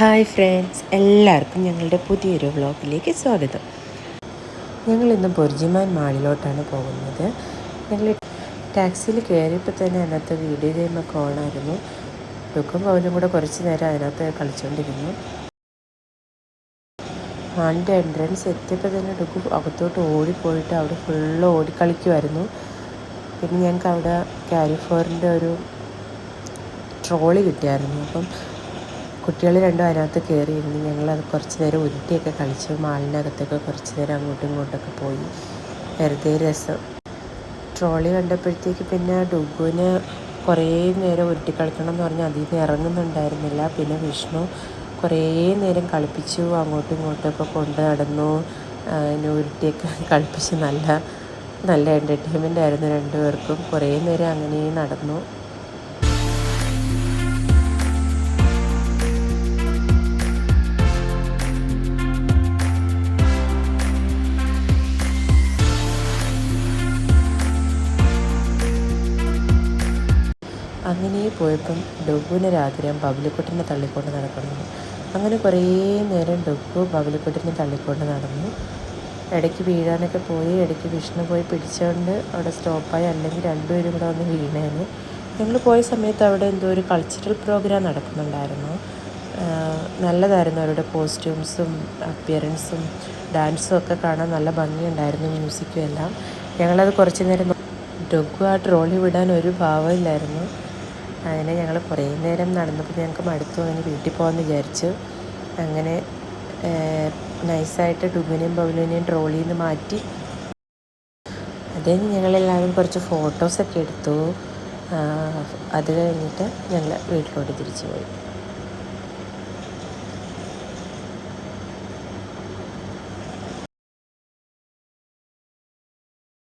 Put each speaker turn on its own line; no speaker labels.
Hi friends എല്ലാവർക്കും ഞങ്ങളുടെ പുതിയൊരു വ്ളോഗിലേക്ക് സ്വാഗതം. ഞങ്ങളിന്ന് ബൊർജിമാൻ മാളിലോട്ടാണ് പോകുന്നത്. ഞങ്ങൾ ടാക്സിയിൽ കയറിയപ്പോൾ തന്നെ അതിനകത്ത് വീഡിയോ ഗെയിമൊക്കെ ഓണായിരുന്നു ലുക്കും പൗലും കൂടെ കുറച്ച് നേരം അതിനകത്ത് കളിച്ചുകൊണ്ടിരുന്നു മാളിന്റെ എൻട്രൻസ് എത്തിയപ്പോൾ തന്നെ ഡുക്കു അകത്തോട്ട് ഓടിപ്പോയിട്ട് അവിടെ ഫുള്ള് ഓടിക്കളിക്കുമായിരുന്നു പിന്നെ ഞങ്ങൾക്ക് അവിടെ കാരിഫോറിന്റെ ഒരു ട്രോളി കിട്ടിയായിരുന്നു. അപ്പം കുട്ടികൾ രണ്ടും അതിനകത്ത് കയറിയിരുന്നു ഞങ്ങളത് കുറച്ച് നേരം ഉരുട്ടിയൊക്കെ കളിച്ചു. മാളിനകത്തൊക്കെ കുറച്ച് നേരം അങ്ങോട്ടും ഇങ്ങോട്ടൊക്കെ പോയി. വെറുതെ രസം. ട്രോളി കണ്ടപ്പോഴത്തേക്ക് പിന്നെ ഡുഗുവിന് കുറേ നേരം ഉരുട്ടി കളിക്കണം എന്ന് പറഞ്ഞാൽ അതിൽ നിന്ന് ഇറങ്ങുന്നുണ്ടായിരുന്നില്ല. പിന്നെ വിഷ്ണു കുറേ നേരം കളിപ്പിച്ചു. അങ്ങോട്ടും ഇങ്ങോട്ടൊക്കെ കൊണ്ട് നടന്നു. ഉരുട്ടിയൊക്കെ കളിപ്പിച്ച് നല്ല നല്ല എന്റർടൈൻമെന്റ് ആയിരുന്നു രണ്ടുപേർക്കും. കുറേ നേരം അങ്ങനെ നടന്നു. അങ്ങനെ പോയപ്പം ഡൊഗുവിനൊരാഗ്രഹം ബബിലിക്കുട്ടിനെ തള്ളിക്കൊണ്ട് നടക്കണം അങ്ങനെ കുറേ നേരം ഡൊഗു ബബിലിക്കുട്ടിനെ തള്ളിക്കൊണ്ട് നടന്നു. ഇടയ്ക്ക് വീഴാനൊക്കെ പോയി ഇടയ്ക്ക് വിഷ്ണു പോയി പിടിച്ചുകൊണ്ട് അവിടെ സ്റ്റോപ്പായി അല്ലെങ്കിൽ രണ്ടുപേരും കൂടെ വന്ന് വീണേന്. ഞങ്ങൾ പോയ സമയത്ത് അവിടെ എന്തോ ഒരു കൾച്ചറൽ പ്രോഗ്രാം നടക്കുന്നുണ്ടായിരുന്നു. നല്ലതായിരുന്നു അവരുടെ കോസ്റ്റ്യൂംസും അപ്പിയറൻസും ഡാൻസും ഒക്കെ കാണാൻ നല്ല ഭംഗിയുണ്ടായിരുന്നു മ്യൂസിക്കും എല്ലാം. ഞങ്ങളത് കുറച്ച് നേരം ഡൊഗു ആ ട്രോളി വിടാൻ ഒരു ഭാവമില്ലായിരുന്നു. അങ്ങനെ ഞങ്ങൾ കുറേ നേരം നടന്നപ്പോൾ ഞങ്ങൾക്ക് മടുത്തു. അങ്ങനെ വീട്ടിൽ പോകാമെന്ന് വിചാരിച്ചു. അങ്ങനെ നൈസായിട്ട് ഡുബിനെയും ബബുലിനെയും ട്രോളിയിൽ നിന്ന് മാറ്റി. അതിന് ഞങ്ങളെല്ലാവരും കുറച്ച് ഫോട്ടോസൊക്കെ എടുത്തു. അത് കഴിഞ്ഞിട്ട് ഞങ്ങൾ വീട്ടിലോട്ട് തിരിച്ചു പോയി.